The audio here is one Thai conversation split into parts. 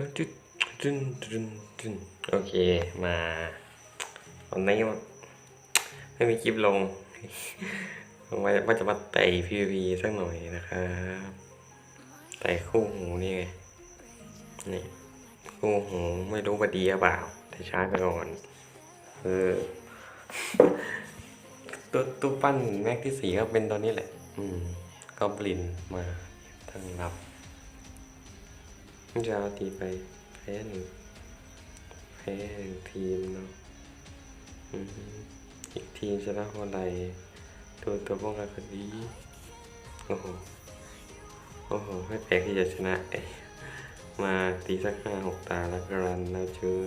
จุดจุนจุนจุนโอเคมาวันนี้ไม่มีคลิปลงว่าว่าจะมาไต่ PVP สักหน่อยนะครับไต่คู่หูนี่ไงนี่คู่หูไม่รู้ว่าดีหรือเปล่าแต่ช้าไปก่อนเออตัวตู้ปั้นแม็กที่สี่ก็เป็นตอนนี้แหละ อืมก็บลินมาทั้งรับ จะเอาตีไปแพ้หนึ่งแพ้หนึ่งทีมเนาะอืมอีกทีมชนะคนใดตัวตัวป้องกันคนดีโอ้โหโอ้โหไม่แปลกที่จะชนะมาตีสักห้าหกตาแล้วก็รันแล้วเจอ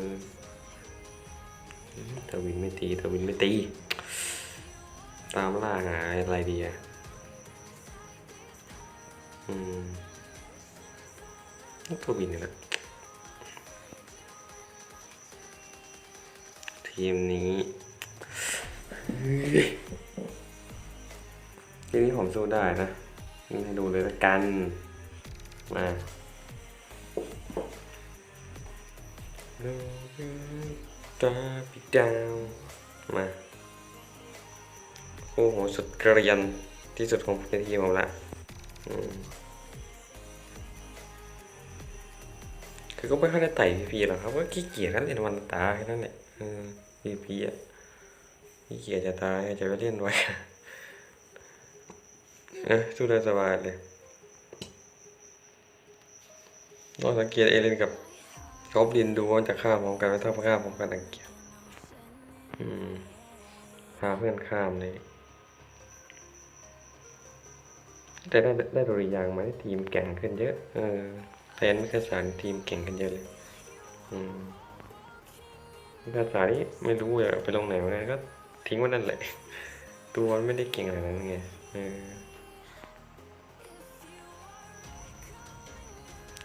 อืมตะวินไม่ตีตะวินไม่ตี ตามล่าหาอะไรดีอะอืม ตัวบินนี่แหละทีมนี้ทีนี้ผมสู้ได้นะให้ดูเลยละกัน มาโลกตาปิดดาวมาโอ้โหสุดเกรียนที่สุดของในทีมผมละอืม คือก็ไม่ค่อยได้ไต่พีพีหรอกครับว่าขี้เกียจกันเล่นวันตาแค่นั้นแหละพีพีอะขี้เกียจจะตายจะไปเล่นไว้เออสู้ได้สบายเลยลองสังเกตเอเลนกับกอบลินดูว่าจะฆ่าพร้อมกันไหมถ้าฆ่าพร้อมกันอังเกียจอืมพาเพื่อนข้ามเลยแต่ได้ได้ดุริยางมาให้ทีมแข่งขึ้นเยอะ เออ แทนมิคาสารทีมเก่งกันเยอะเลย อืมมิคาสานี่ไม่รู้อะไปลงไหนมาไงก็ทิ้งไว้นั่นแหละ ตัวมันไม่ได้เก่งอะไรนั้นไงเออ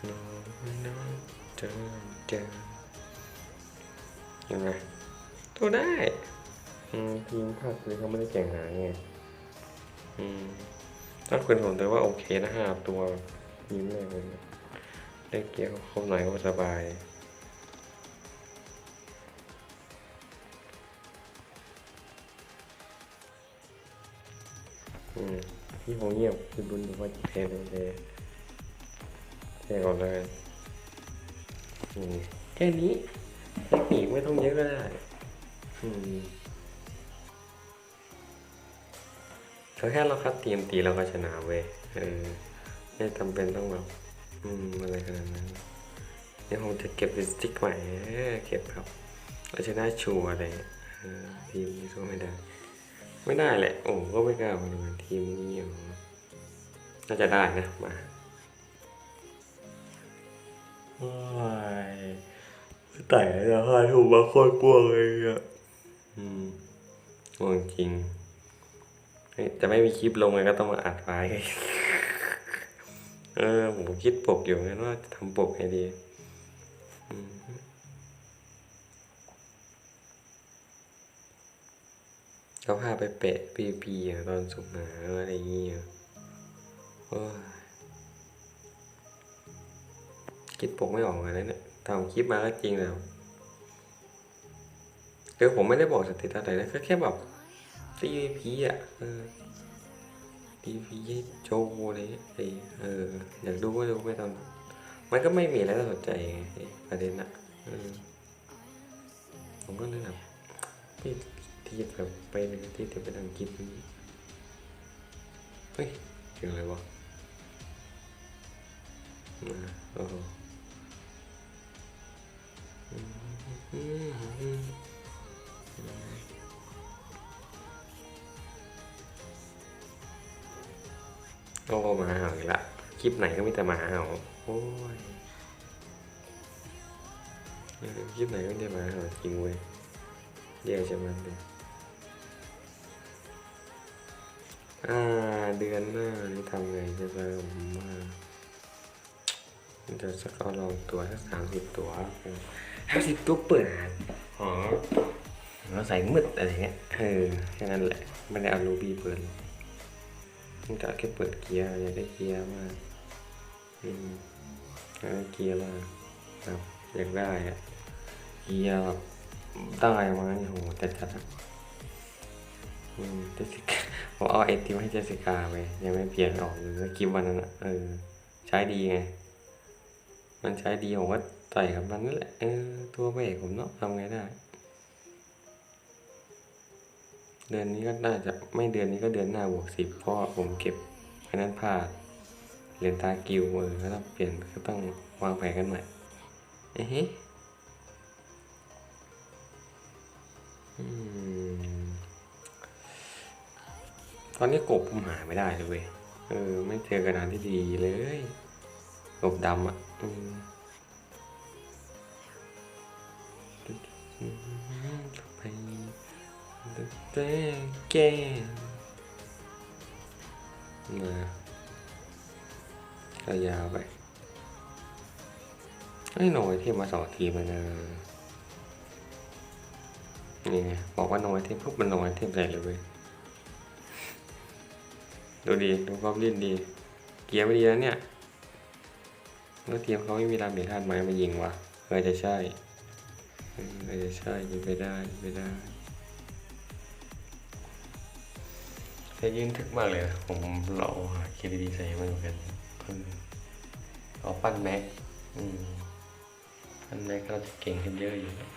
น้องน้องเจอเจอยังไงตัวได้ อืมทีมภาคนี้เขาไม่ได้แข่งหาไงอืมถ้าคุณผมถือว่าโอเคนะห้าตัวยิ้มเลยเลย ได้เกียร์ครบหน่อยก็สบายอืมพี่โหเงียบคือบุญบอว่าจะแพ้เลยเลยแพ้ก่อนเลยอืมแค่นี้เทคนิคไม่ต้องเยอะก็ได้อืมเขาแค่เราคัดเตรียมตีเราก็ชนะเว้ยเออไม่จำเป็นต้องแบบ อืมอะไรขนาดนั้นเดี๋ยวผมจะเก็บลิปสติกใหม่เออเก็บครับเราชนะชัวร์อะไรเงี้ยเออทีมนี้สู้ไม่ได้ ไม่ได้แหละ โอ้ก็ไม่กล้ามาดูทีมนี้อยู่น่าจะได้นะมาโอ้ยแต่ละห้าถูกมาโคตรกลัวเลยอะอืมกลัวจริงเฮ้ยจะไม่มีคลิปลงเลยก็ต้องมาอัดไว้ เออ ผมคิดปกอยู่งั้นว่าทำปกไงดีเขาพาไปเปะปีปีอตอนสุกหนาอะไรอย่างเงี้ยคิดปกไม่ออกเลยนะเนี่ยทำคลิปมาก็จริงแล้วคือผมไม่ได้บอกสติอะไรนะก็แค่แบบตีพีอะ พี่พี่โชว์อะไรเลยไอ้เอออยากดูก็ดูไม่ทำมันก็ไม่มีอะไรน่าสนใจไงประเด็นอะผมก็เลยแบบพี่ที่จะแบบไปหนึ่งที่จะไปทางกินเฮ้ยเกิดอะไรวะมาโอ้โหอื ละ คลิปไหนก็มีแต่หมาเห่าโอ้ยเออคลิปไหนก็มีแต่หมาเห่าจริงเว้ยเดี๋ยวจะมันเลยอ่าเดือนหน้านี่ทำไงจะเริ่มมาจะสักเอาลองตัวสักสามสิบตัวห้าสิบตัวเปิดอ๋อเราใส่มืดอะไรเงี้ยเออแค่นั้นแหละ ไม่ได้เอารูบี้เปิด มันก็แค่เปิดเกียร์อยากได้เกียร์มากอืมอยากได้เกียร์มากครับอยากได้อะเฮียร์แบบได้มาเนี่ยโหจัดจัดๆอะอืมเจสิก้าผมเอาไอติมให้เจสิก้าไปยังไม่เปลี่ยนออกเลยแล้วกิฟวันนั้นอะเออ ใช้ดีไง มันใช้ดีผมก็ใส่กับมันนั่นแหละเออตัวพรกผมเนาะทำไงได้ เดือนนี้ก็น่าจะไม่เดือนนี้ก็เดือนหน้าบวกสิบเพราะผมเก็บอันนั้นพลาดเรียนตากิวเออก็ต้องเปลี่ยนก็ต้องวางแผนกันใหม่เอ๊ะอืมตอนนี้กบผมหาไม่ได้เลยเว้ยเออ ไม่เจอกระดานที่ดีเลยกบดำอะอืมไป แต่แกนะก็ยาวไปไอ้หน่อยที่มาสองทีมเลยนะนี่ไงบอกว่าน้อยเทมปุ๊บมันน้อยเทมใส่เลยเว้ยดูดีดูความดิ้นดี เกียร์ไม่ดีนะเนี่ยแล้วทียมเขาไม่มีดาเมจธาตุไม้มายิงว่ะเออจะใช่เออจะใช่ยิงไปได้ยิงไปได้ จะยืนทึกมากเลยนะผมเราหาเคดีดีใส่มันเหมือนกันเอาปั้นแม็กปั้นแม็กเราจะเก่งขึ้นเยอะอยู่นะ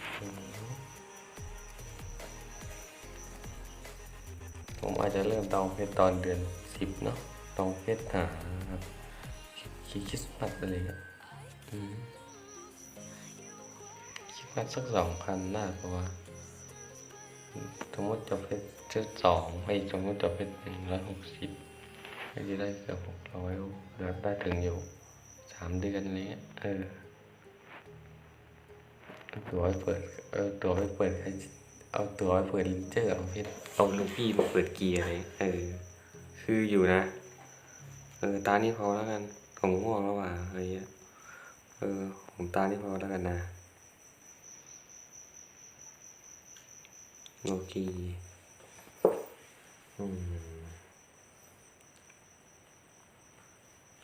ผมอาจจะเริ่มตองเพชรตอนเดือนสิบเนาะตองเพชรหาคิดคริสมาสอะไรเงี้ยอืมคริดว่าสักสองพันน่าเพราะว่า สมมติจบเพชรชุดสองไม่สมมติจบเพชรหนึ่งร้อยหกสิบก็จะได้เกือบหกร้อยเหลือได้ถึงอยู่สามเดือนอะไรเงี้ยเออตัวไว้เปิดเออตัวไว้เปิดใครเอาตัวไว้เปิดลิเจอร์เอาเพชรเอาลูกพี่มาเปิดเกียร์อะไรเออ คืออยู่นะ เออตานี้พอแล้วกันผมง่วงแล้วว่ะอะไรเงี้ยเออผมตานี้พอแล้วกันนะ โอเคอืม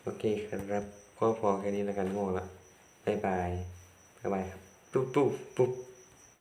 โอเคครับ ก็พอแค่นี้แล้วกันง่วงละบายบายบายบายครับ ปุ๊บปุ๊บปุ๊บ